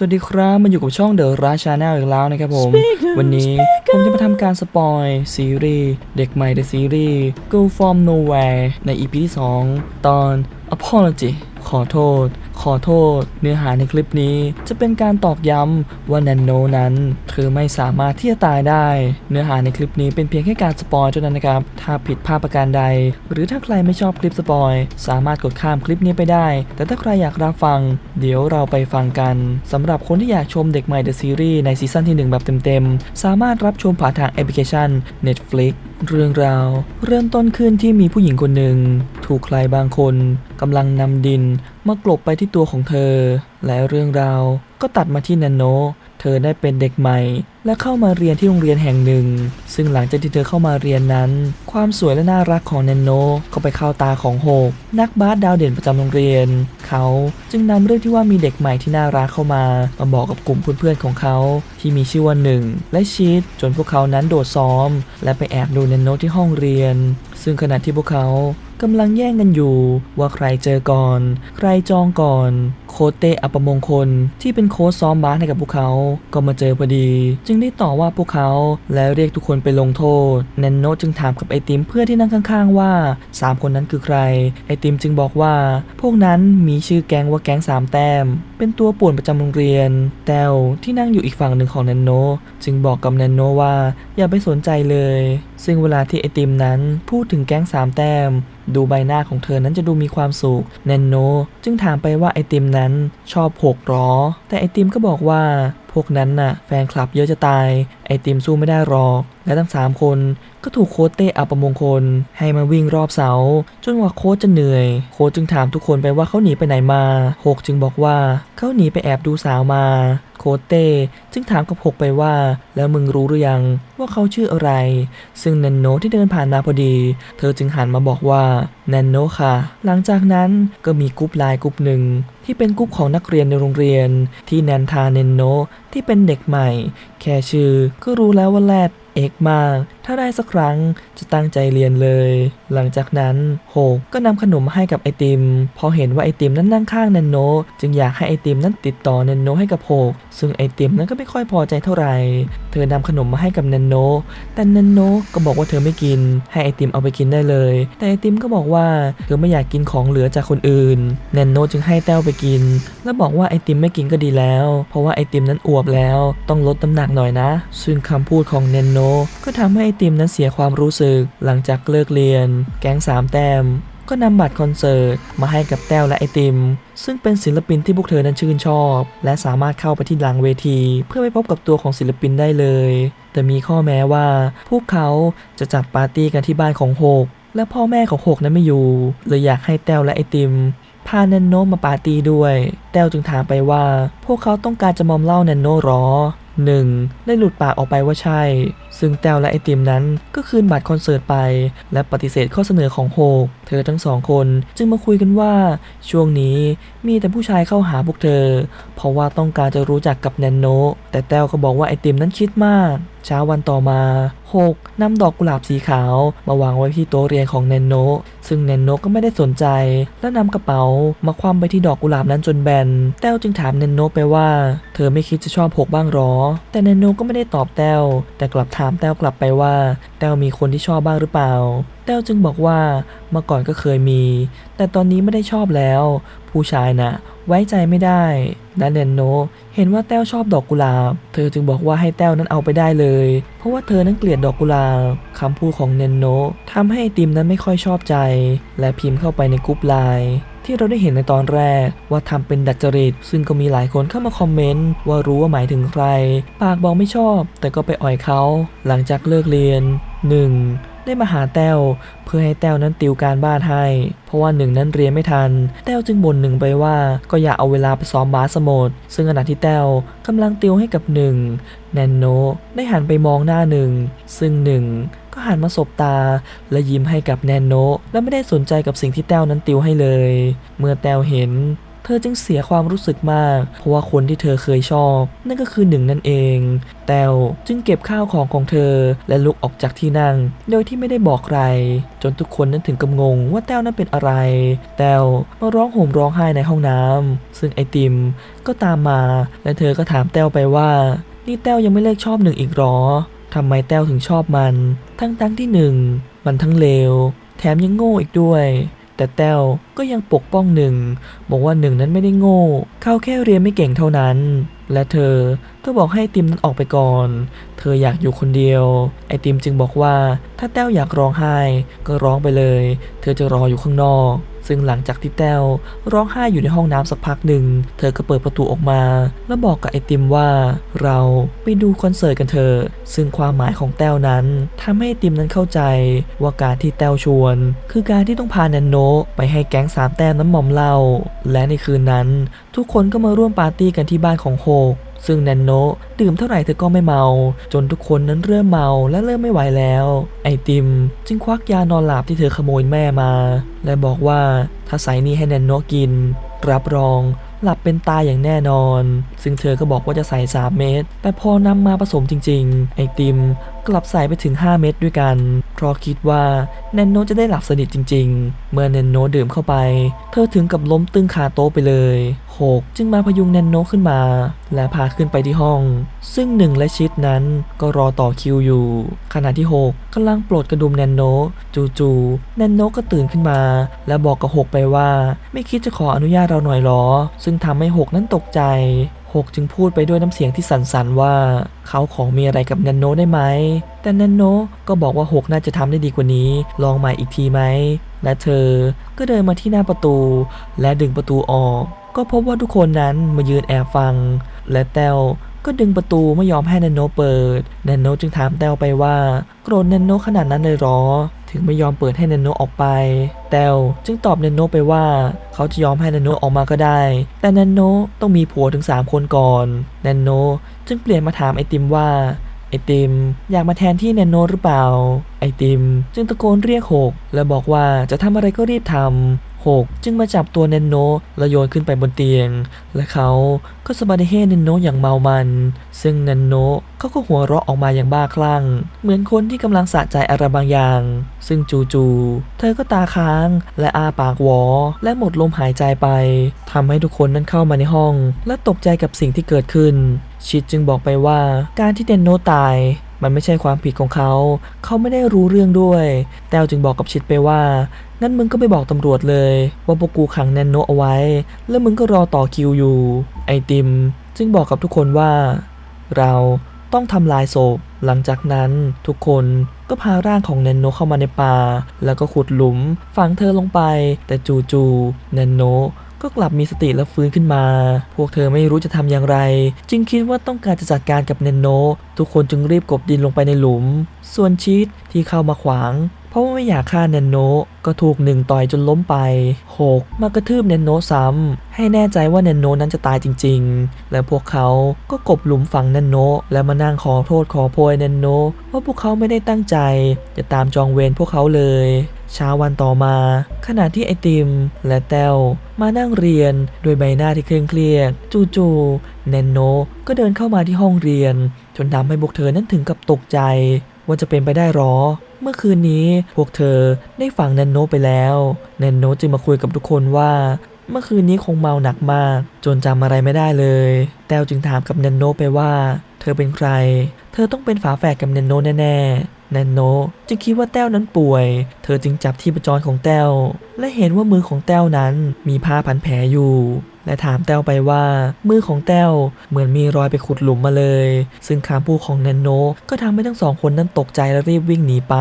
สวัสดีครับมาอยู่กับช่องเดอะราชาแนลอีกแล้วนะครับผม Speaker วันนี้ผมจะมาทำการสปอยซีรีส์เด็กใหม่ในซีรีส์ Go From Nowhere ใน EP ที่ 2 ตอน Apology ขอโทษ ขอโทษ เนื้อหาในคลิปนี้จะเป็นการตอกย้ำว่านันโนนั้น เธอไม่สามารถที่จะตายได้ เนื้อหาในคลิปนี้เป็นเพียงแค่การสปอยเท่านั้นนะครับ ถ้าผิดพลาดประการใด หรือถ้าใครไม่ชอบคลิปสปอยสามารถกดข้ามคลิปนี้ไปได้ แต่ถ้าใครอยากรับฟัง เดี๋ยวเราไปฟังกันสำหรับคนที่อยากชมเด็กใหม่เดอะซีรีส์ในซีซั่นที่ 1 แบบเต็มๆ สามารถรับชมผ่านทางแอปพลิเคชัน Netflix เรื่องราวเริ่มต้นขึ้นที่มีผู้หญิงคนหนึ่ง ถูกใครบางคนกำลังนำดินมากลบไปที่ตัวของเธอ และเรื่องราวก็ตัดมาที่นันโน เธอได้เป็นเด็กใหม่ และเข้ามาเรียนที่โรงเรียนแห่งหนึ่ง ซึ่งหลังจากที่เธอเข้ามาเรียนนั้น ความสวยและน่ารักของแนนโนก็ไปเข้าตาของโฮกนักบาสดาวเด่นประจำโรงเรียน เขาจึงนำเรื่องที่ว่ามีเด็กใหม่ที่น่ารักเข้ามามาบอกกับกลุ่มเพื่อนๆของเขาที่มีชื่อว่าหนึ่งและชีตจนพวกเขานั้นโดดซ้อม และไปแอบดูแนนโนที่ห้องเรียน ซึ่งขณะที่พวกเขา กำลังแย่งกันอยู่ ว่าใครเจอก่อน ใครจองก่อน โค้ชเตอัปมงคล ที่เป็นโค้ชซ้อมบาสให้กับพวกเขา ก็มาเจอพอดี จึงได้ต่อว่าพวกเขาและเรียกทุกคนไปลงโทษแนนโนจึงถามกับไอติมเพื่อนที่นั่งข้างๆว่า 3 คนนั้นคือใคร ไอติมจึงบอกว่า พวกนั้นมีชื่อแก๊งว่าแก๊งสามแต้ม เป็นตัวป่วนประจำโรงเรียน แต้วที่นั่งอยู่อีกฝั่งหนึ่งของแนนโนจึงบอกกับแนนโนว่าอย่าไปสนใจเลย ซึ่งเวลาที่ไอติมนั้นพูดถึงแก๊งสามแต้ม ดูใบหน้าของเธอนั้นจะดูมีความสุขแนนโน จึงถามไปว่าไอติมนั้นชอบหกหรอแต่ไอติมก็บอกว่าพวกนั้นน่ะ แฟนคลับเยอะจะตาย ไอติมสู้ไม่ได้หรอก และทั้ง 3 คนก็ถูกโค้ชเต้อัปมงคล ให้มาวิ่งรอบเสา จนกว่าโค้ชจะเหนื่อย โค้ชจึงถามทุกคนไปว่าเขาหนีไปไหนมาหกจึงบอกว่าเขาหนีไปแอบดูสาวมา โคเต้จึงถามกับหกไปว่า แล้วมึงรู้หรือยังว่าเขาชื่ออะไร ซึ่งเนนโนที่เดินผ่านมาพอดี เธอจึงหันมาบอกว่า แนนโนค่ะ หลังจากนั้นก็มีกรุ๊ปไลน์กรุ๊ปหนึ่งที่เป็นกรุ๊ปของนักเรียนในโรงเรียน ที่แนนทาเนนโนที่เป็นเด็กใหม่ แค่ชื่อก็รู้แล้วว่าแรดเอกมาก ถ้าได้สักครั้งจะตั้งใจเรียนเลย หลังจากนั้นโฮกก็นำขนมมาให้กับไอติม พอเห็นว่าไอติมนั้นนั่งข้างแนนโน จึงอยากให้ไอติมนั้นติดต่อแนนโนให้กับโฮกซึ่งไอติมนั้นก็ไม่ค่อยพอใจเท่าไหร่ เธอนำขนมมาให้กับแนนโน แต่แนนโนก็บอกว่าเธอไม่กิน ให้ไอติมเอาไปกินได้เลย แต่ไอติมก็บอกว่าเธอไม่อยากกินของเหลือจากคนอื่น แนนโนจึงให้แต้วไปกิน แล้วบอกว่าไอติมไม่กินก็ดีแล้ว เพราะว่าไอติมนั้นอวบแล้ว ต้องลดน้ำหนักหน่อยนะ ซึ่งคำพูดของแนนโนก็ทำให้ไอติมนั้นเสียความรู้สึก หลังจากเลิกเรียน แก๊งสามแต้มก็นำบัตรคอนเสิร์ตมาให้กับแต้วและไอติม ซึ่งเป็นศิลปินที่พวกเธอนั้นชื่นชอบ และสามารถเข้าไปที่หลังเวที เพื่อไปพบกับตัวของศิลปินได้เลย แต่มีข้อแม้ว่า พวกเขาจะจัดปาร์ตี้กันที่บ้านของโฮก และพ่อแม่ของโฮกนั้นไม่อยู่เลยอยากให้แต้วและไอติมพาแนนโนมาปาร์ตี้ด้วย แต้วจึงถามไปว่า พวกเขาต้องการจะมอมเหล่าแนนโนหรอหนึ่งได้หลุดปากออกไปว่าใช่ ซึ่งแต้วและไอติมนั้นก็คืนบัตรคอนเสิร์ตไป และปฏิเสธข้อเสนอของโฮกเธอทั้งสองคนจึงมาคุยกันว่า ช่วงนี้มีแต่ผู้ชายเข้าหาพวกเธอ เพราะว่าต้องการจะรู้จักกับแนนโน แต่แต้วก็บอกว่าไอติมนั้นคิดมากเช้าวันต่อมาโฮกนำดอกกุหลาบสีขาว มาวางไว้ที่โต๊ะเรียนของเนนโน ซึ่งเนนโนก็ไม่ได้สนใจ และนำกระเป๋ามาคว่ำไปที่ดอกกุหลาบนั้นจนแบน แต้วจึงถามเนนโนไปว่า เธอไม่คิดจะชอบหกบ้างหรอ แต่เนนโนก็ไม่ได้ตอบแต้ว แต่กลับถามแต้วกลับไปว่า แต้วมีคนที่ชอบบ้างหรือเปล่า แต้วจึงบอกว่าเมื่อก่อนก็เคยมี แต่ตอนนี้ไม่ได้ชอบแล้ว ผู้ชายน่ะ ไว้ใจไม่ได้และแนนโนเห็นว่าแต้วชอบดอกกุหลาบ เธอจึงบอกว่าให้แต้วนั้นเอาไปได้เลย เพราะว่าเธอนั้นเกลียดดอกกุหลาบคำพูดของแนนโนทำให้ติมนั้นไม่ค่อยชอบใจ และพิมพ์เข้าไปในกรุ๊ปไลน์ที่เราได้เห็นในตอนแรกว่าทำเป็นดัดจริต ซึ่งก็มีหลายคนเข้ามาคอมเมนต์ว่ารู้ว่าหมายถึงใคร ปากบอกไม่ชอบ แต่ก็ไปอ่อยเขา หลังจากเลิกเรียน 1. ได้มาหาแต้วเพื่อให้แต้วนั้นติวการบ้านให้ เพราะว่าหนึ่งนั้นเรียนไม่ทัน แต้วจึงบ่นหนึ่งไปว่า ก็อยากเอาเวลาไปซ้อมบาสหมด ซึ่งขณะที่แต้วกำลังติวให้กับหนึ่งแนนโนได้หันไปมองหน้าหนึ่งซึ่งหนึ่งก็หันมาสบตา และยิ้มให้กับแนนโนและไม่ได้สนใจกับสิ่งที่แต้วนั้นติวให้เลย เมื่อแต้วเห็น ธธอจึงเสียความรู้สึกมาก เพราะว่าคนที่เธอเคยชอบ นั่นก็คือหนึ่งนั่นเอง แต้วจึงเก็บข้าวของของเธอ และลุกออกจากที่นั่ง โดยที่ไม่ได้บอกใคร จนทุกคนนั้นถึงกับงงว่าแต้วนั้นเป็นอะไร แต้วมาร้องโห่มร้องไห้ในห้องน้ำซึ่งไอติมก็ตามมา และเธอก็ถามแต้วไปว่า นี่แต้วยังไม่เลิกชอบหนึ่งอีกหรอทำไมแต้วถึงชอบมัน ทั้งทั้งๆที่หนึ่งมันทั้งเลว แถมยังโง่อีกด้วย แต่แต้วก็ยังปกป้องหนึ่งบอกว่าหนึ่งนั้นไม่ได้โง่เขาแค่เรียนไม่เก่งเท่านั้น และเธอก็บอกให้ติมนั้นออกไปก่อน เธออยากอยู่คนเดียว ไอติมจึงบอกว่าถ้าแต้วอยากร้องไห้ก็ร้องไปเลย เธอจะรออยู่ข้างนอก ซึ่งหลังจากที่แต้วร้องไห้อยู่ในห้องน้ำสักพักหนึ่ง เธอก็เปิดประตูออกมา แล้วบอกกับไอติมว่าเราไปดูคอนเสิร์ตกันเถอะซึ่งความหมายของแต้วนั้นทำให้ไอติมนั้นเข้าใจว่าการที่แต้วชวน คือการที่ต้องพาแนนโนไปให้แก๊งสามแต้มน้ำหมอมเหล้าและในคืนนั้น ทุกคนก็มาร่วมปาร์ตี้กันที่บ้านของโฮก ซึ่งแนนโนดื่มเท่าไหร่เธอก็ไม่เมา จนทุกคนนั้นเริ่มเมาและเริ่มไม่ไหวแล้ว ไอติม จึงควักยานอนหลับที่เธอขโมยแม่มา และบอกว่าถ้าใส่นี่ให้แนนโนกิน รับรองหลับเป็นตายอย่างแน่นอน ซึ่งเธอก็บอกว่าจะใส่ 3 เม็ด แต่พอนำมาผสมจริง ๆ ไอติม กลับใส่ไปถึง 5 เม็ดด้วยกัน เพราะคิดว่าแนนโนจะได้หลับสนิทจริง ๆ เมื่อแนนโนดื่มเข้าไป เธอถึงกับล้มตึงคาโต๊ะไปเลยโฮกจึงมาพยุงแนนโนขึ้นมา และพาขึ้นไปที่ห้อง ซึ่งหนึ่งและชิดนั้นก็รอต่อคิวอยู่ ขณะที่โฮกกำลังปลดกระดุมแนนโนจู่ๆแนนโนก็ตื่นขึ้นมา และบอกกับโฮกไปว่า ไม่คิดจะขออนุญาตเราหน่อยหรอ ซึ่งทำให้โฮกนั้นตกใจ โฮกจึงพูดไปด้วยน้ำเสียงที่สั่นๆว่า เขาของมีอะไรกับแนนโนได้ไหม แต่แนนโนก็บอกว่าโฮกน่าจะทำได้ดีกว่านี้ ลองใหม่อีกทีไหม และเธอก็เดินมาที่หน้าประตู และดึงประตูออก ก็พบว่าทุกคนนั้นมายืนแอบฟัง และแต้วก็ดึงประตูไม่ยอมให้แนนโนเปิดแนนโนจึงถามแต้วไปว่า โกรธแนนโนขนาดนั้นเลยหรอ ถึงไม่ยอมเปิดให้แนนโนออกไป แต้วจึงตอบแนนโนไปว่า เขาจะยอมให้แนนโนออกมาก็ได้ แต่แนนโนต้องมีผัวถึง 3 คนก่อนแนนโนจึงเปลี่ยนมาถามไอติมว่าไอติมอยากมาแทนที่แนนโนหรือเปล่า ไอติมจึงตะโกนเรียกหก และบอกว่าจะทำอะไรก็รีบทำ โหกจึงมาจับตัวแนนโนและโยนขึ้นไปบนเตียง และเขาก็สะบัดให้แนนโนอย่างเมามัน ซึ่งแนนโนเขาก็หัวเราะออกมาอย่างบ้าคลั่ง เหมือนคนที่กำลังสะใจอะไรบางอย่าง ซึ่งจู่ๆเธอก็ตาค้างและอาปากวอ และหมดลมหายใจไปทำให้ทุกคนนั้นเข้ามาในห้อง และตกใจกับสิ่งที่เกิดขึ้น ชิดจึงบอกไปว่าการที่แนนโนตาย มันไม่ใช่ความผิดของเขา เขาไม่ได้รู้เรื่องด้วย แต้วจึงบอกกับชิดไปว่างั้นมึงก็ไปบอกตำรวจเลย ว่าพวกกูขังแนนโนเอาไว้ แล้วมึงก็รอต่อคิวอยู่ ไอติม จึงบอกกับทุกคนว่า เราต้องทำลายศพ หลังจากนั้นทุกคนก็พาร่างของแนนโนเข้ามาในป่า แล้วก็ขุดหลุมฝังเธอลงไป แต่จู่ๆแนนโน ก็กลับมีสติและฟื้นขึ้นมา พวกเธอไม่รู้จะทำอย่างไร จึงคิดว่าต้องการจะจัดการกับเนนโน ทุกคนจึงรีบกบดินลงไปในหลุม ส่วนชีตที่เข้ามาขวาง เพราะว่าไม่อยากฆ่าเนนโนก็ถูกหนึ่งต่อยจนล้มไปหกมากระทืบเนนโนซ้ำให้แน่ใจว่าเนนโนนั้นจะตายจริง ๆ และพวกเขาก็กบหลุมฝังเนนโนและมานั่งขอโทษขอโพยเนนโนว่าพวกเขาไม่ได้ตั้งใจ จะตามจองเวรพวกเขาเลย เช้าวันต่อมา ขณะที่ไอติม และแต้วมานั่งเรียนด้วยใบหน้าที่เคร่งเครียดจู่ๆแนนโนก็เดินเข้ามาที่ห้องเรียน จนทำให้พวกเธอนั้นถึงกับตกใจ ว่าจะเป็นไปได้หรอ เมื่อคืนนี้พวกเธอได้ฟังแนนโนไปแล้วแนนโนจึงมาคุยกับทุกคนว่าเมื่อคืนนี้คงเมาหนักมาก จนจำอะไรไม่ได้เลย แต้วจึงถามกับแนนโนไปว่า เธอเป็นใคร เธอต้องเป็นฝาแฝดกับแนนโนแน่ๆ แนนโนจึงคิดว่าแต้วนั้นป่วย เธอจึงจับที่ประจรของแต้ว และเห็นว่ามือของแต้วนั้นมีผ้าพันแผลอยู่ และถามแต้วไปว่า มือของแต้วเหมือนมีรอยไปขุดหลุมมาเลย ซึ่งคำพูดของแนนโนก็ทำให้ทั้งสองคนนั้นตกใจและรีบวิ่งหนีไป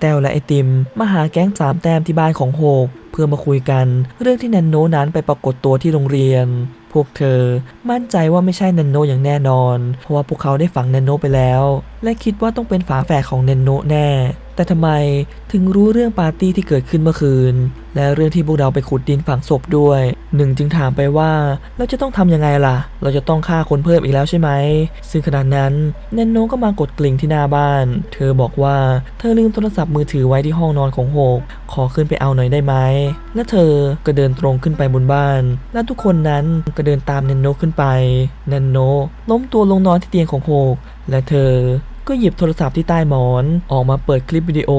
แต้วและไอติมมาหาแก๊งสามแต้มที่บ้านของโฮกเพื่อมาคุยกัน เรื่องที่แนนโนนั้นไปปรากฏตัวที่โรงเรียน วกเธอ มั่นใจว่าไม่ใช่เนนโนอย่างแน่นอน เพราะว่าพวกเขาได้ฝังเนนโนไปแล้ว และคิดว่าต้องเป็นฝาแฝดของเนนโนแน่ แต่ทำไมถึงรู้เรื่องปาร์ตี้ที่เกิดขึ้นเมื่อคืน และเรื่องที่พวกเราไปขุดดินฝังศพด้วยหนึ่งจึงถามไปว่าเราจะต้องทำยังไงล่ะ เราจะต้องฆ่าคนเพิ่มอีกแล้วใช่ไหม ซึ่งขณะนั้นแนนโนก็มากดกลิ่งที่หน้าบ้าน เธอบอกว่าเธอลืมโทรศัพท์มือถือไว้ที่ห้องนอนของโฮกขอขึ้นไปเอาหน่อยได้ไหม และเธอก็เดินตรงขึ้นไปบนบ้าน และทุกคนนั้นก็เดินตามแนนโนขึ้นไปแนนโนล้มตัวลงนอนที่เตียงของโฮกและเธอ ก็หยิบโทรศัพท์ที่ใต้หมอน ออกมาเปิดคลิปวิดีโอ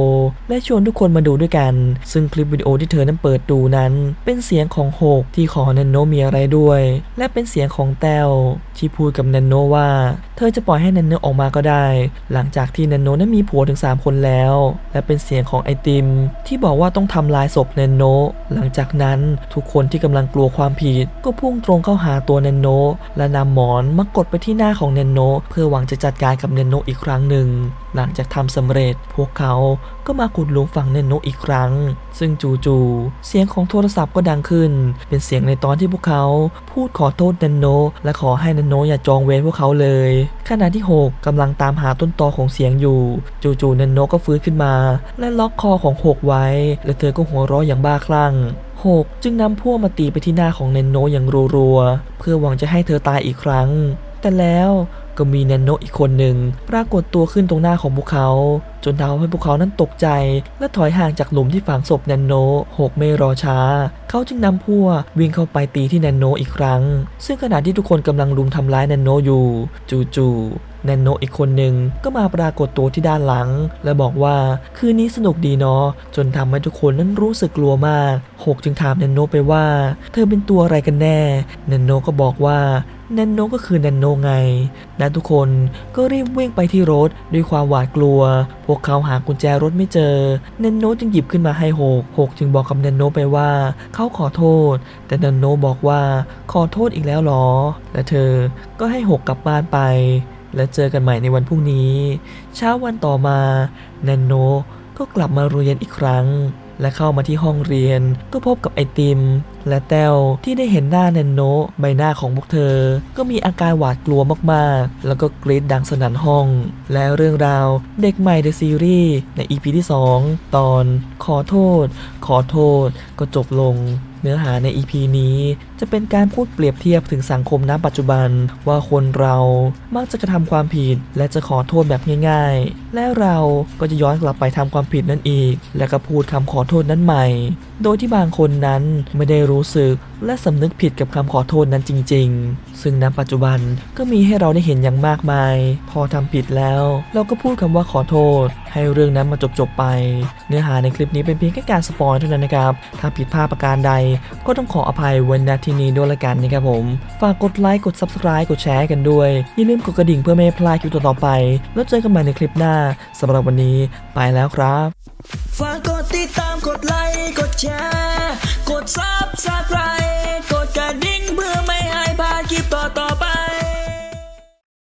และชวนทุกคนมาดูด้วยกัน ซึ่งคลิปวิดีโอที่เธอนั้นเปิดดูนั้น เป็นเสียงของโฮกที่ขอแนนโนมีอะไรด้วย และเป็นเสียงของแต้วที่พูดกับแนนโนว่า เธอจะปล่อยให้แนนโนออกมาก็ได้ หลังจากที่แนนโนนั้นมีผัวถึง 3 คนแล้ว และเป็นเสียงของไอติม ที่บอกว่าต้องทำลายศพแนนโนหลังจากนั้นทุกคนที่กำลังกลัวความผิด ก็พุ่งตรงเข้าหาตัวแนนโนและนำหมอนมากดไปที่หน้าของแนนโนเพื่อหวังจะจัดการกับแนนโนอีกครั้งหนึ่ง หลังจากทำสำเร็จ พวกเขาก็มาขุดหลุมฝังแนนโนอีกครั้ง ซึ่งจู่ๆเสียงของโทรศัพท์ก็ดังขึ้น เป็นเสียงในตอนที่พวกเขาพูดขอโทษแนนโนและขอให้แนนโนอย่าจองเวรพวกเขาเลย ขณะที่โฮกกำลังตามหาต้นตอของเสียงอยู่ จู่ๆแนนโนก็ฟื้นขึ้นมา และล็อกคอของโฮกไว้ และเธอก็หัวเราะอย่างบ้าคลั่งโฮกจึงนำพวกมาตีไปที่หน้าของแนนโนอย่างรัวๆเพื่อหวังจะให้เธอตายอีกครั้ง แต่แล้ว ก็มีแนนโนอีกคนหนึ่งปรากฏตัวขึ้นตรงหน้าของพวกเขา จนทำให้พวกเขานั้นตกใจ และถอยห่างจากหลุมที่ฝังศพแนนโนโฮกไม่รอช้า เขาจึงนำพวกวิ่งเข้าไปตีที่แนนโนอีกครั้ง ซึ่งขณะที่ทุกคนกำลังรุมทำร้ายแนนโนอยู่ จู่ๆแนนโนอีกคนหนึ่งก็มาปรากฏตัวที่ด้านหลัง และบอกว่าคืนนี้สนุกดีเนาะจนทำให้ทุกคนนั้นรู้สึกกลัวมากโฮกจึงถามแนนโนไปว่า เธอเป็นตัวอะไรกันแน่แนนโนก็บอกว่า นนโนก็คือแนนโนไง และทุกคนก็รีบวิ่งไปที่รถด้วยความหวาดกลัว พวกเขาหากุญแจรถไม่เจอแนนโนจึงหยิบขึ้นมาให้โฮกโฮกจึงบอกกับแนนโนไปว่า เขาขอโทษ แต่แนนโนบอกว่าขอโทษอีกแล้วเหรอ และเธอก็ให้โฮกกลับบ้านไป และเจอกันใหม่ในวันพรุ่งนี้ เช้าวันต่อมาแนนโนก็กลับมาเรียนอีกครั้ง และเข้ามาที่ห้องเรียน ก็พบกับไอติม และแต้วที่ได้เห็นหน้าแนนโนใบหน้าของพวกเธอ ก็มีอาการหวาดกลัวมากๆ แล้วก็กรีดดังสนั่นห้อง และเรื่องราวเด็กใหม่ในซีรีส์ใน EP ที่ 2 ตอนขอโทษ ขอโทษ ก็จบลงเนื้อหาใน EP นี้จะเป็นการพูดเปรียบเทียบถึงสังคมณปัจจุบันว่าคนเรามักจะกระทำความผิดและจะขอโทษแบบง่าย ๆและเราก็จะย้อนกลับไปทำความผิดนั่นอีก และก็พูดคำขอโทษนั้นใหม่ โดยที่บางคนนั้นไม่ได้รู้สึกและสำนึกผิดกับคำขอโทษนั้นจริง ๆ ซึ่งณปัจจุบันก็มีให้เราได้เห็นอย่างมากมาย พอทำผิดแล้ว เราก็พูดคำว่าขอโทษ ให้เรื่องนั้นมาจบๆไป เนื้อหาในคลิปนี้เป็นเพียงแค่การสปอยเท่านั้นนะครับ ถ้าผิดพลาดประการใด ก็ต้องขออภัยไว้ณที่นี้ด้วยละกันนะครับผม ฝากกดไลค์กด Subscribe กดแชร์กันด้วยอย่าลืมกดกระดิ่งเพื่อไม่ให้พลาดคลิปต่อๆไป แล้วเจอกันใหม่ในคลิปหน้าาสำหรับวันนี้ไปแล้วครับฝากกดติดตามกดไลค์กดแชร์กด Subscribe